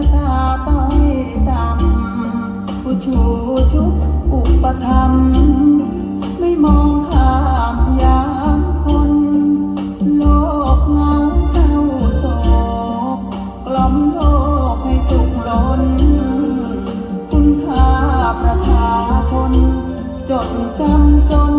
ะตาต้อยต่ำผู้ชูชุบอุปธรรม ไม่มองข้ามยามคน โลกเงาเศร้าโศกกล่อมโลกให้สุขล้น คุณค่าประชาชน จดจำจน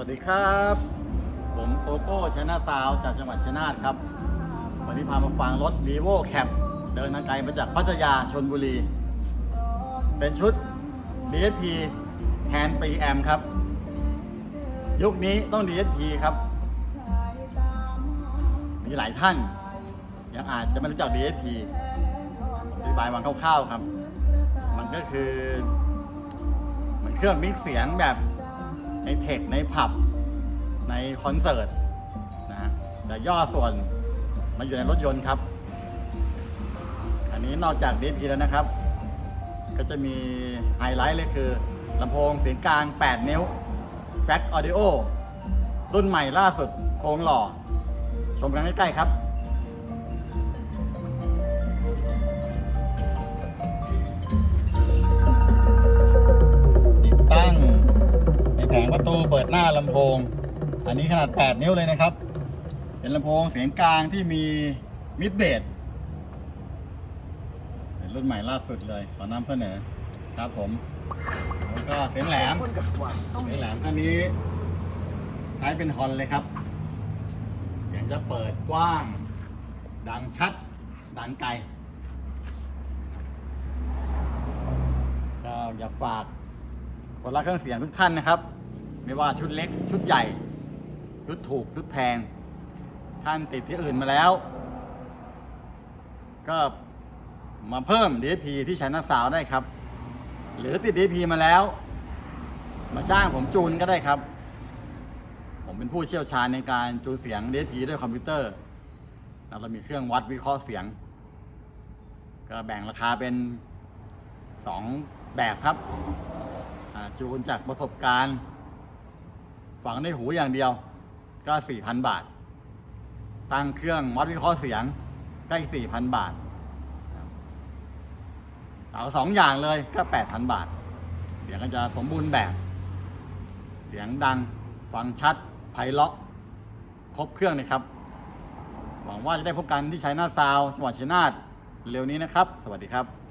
วัสดีครับ ผมโกโก้ชนะซาวจากจังหวัดชยนาทครับ วันนี้พามาฟังรถ v ีโ o Cap เดินทางไกลมาจากพัทยาชนบุรี เป็นชุด DSP แทนปีแอมครับ ยุคนี้ต้อง DSP ครับ มีหลายท่าน ยังอาจจะไม่รู้จัก DSP อธิบายมันคร่าวๆครับ มันก็คือเหมือนเครื่องมิกซ์เสียงแบบ ในเทคในผับ ในคอนเสิร์ตนะฮะแต่ย่อส่วนมาอยู่ในรถยนต์ครับ อันนี้นอกจาก DP แล้วนะครับ ก็จะมีไฮไลท์เลยคือลำโพงเสียงกลาง 8 นิ้ว Fact Audio รุ่นใหม่ล่าสุดโครงหล่อ ชมกันใกล้ๆครับติดตั้ง งประตูเปิดหน้าลำโพง อันนี้ขนาด 8 นิ้วเลยนะครับ เป็นลำโพงเสียงกลางที่มีมิดเบสเป็นรุ่นใหม่ล่าสุดเลยขอนำเสนอครับผม แล้วก็เสียงแหลมเสียงแหลมอันนี้ใช้เป็นฮอนเลยครับเสียงจะเปิดกว้าง ดังชัด ดังไกลก็อยากฝากคนรักเครื่องเสียงทุกท่านนะครับ ไม่ว่าชุดเล็กชุดใหญ่ ชุดถูกชุดแพง ท่านติดที่อื่นมาแล้ว ก็มาเพิ่ม DP ที่ใช้นักสาวได้ครับ หรือติด DP มาแล้ว มาจ้างผมจูนก็ได้ครับ ผมเป็นผู้เชี่ยวชาญในการจูนเสียง DP ด้วยคอมพิวเตอร์เรามีเครื่องวัดวิเคราะห์เสียง ก็แบ่งราคาเป็น 2 แบบครับจูนจากประสบการณ์ ฝังในหูอย่างเดียว ก็4,000บาท ตั้งเครื่องวัดวิเคราะห์เสียงใกล้4,000บาท เอาสองอย่างเลยก็8,000บาท เสียงก็จะสมบูรณ์แบบ เสียงดัง ฟังชัด ไพเราะ ครบเครื่องเลยครับ หวังว่าจะได้พบกันที่ชัยนาทซาวด์จังหวัดชัยนาทเร็วนี้นะครับ สวัสดีครับ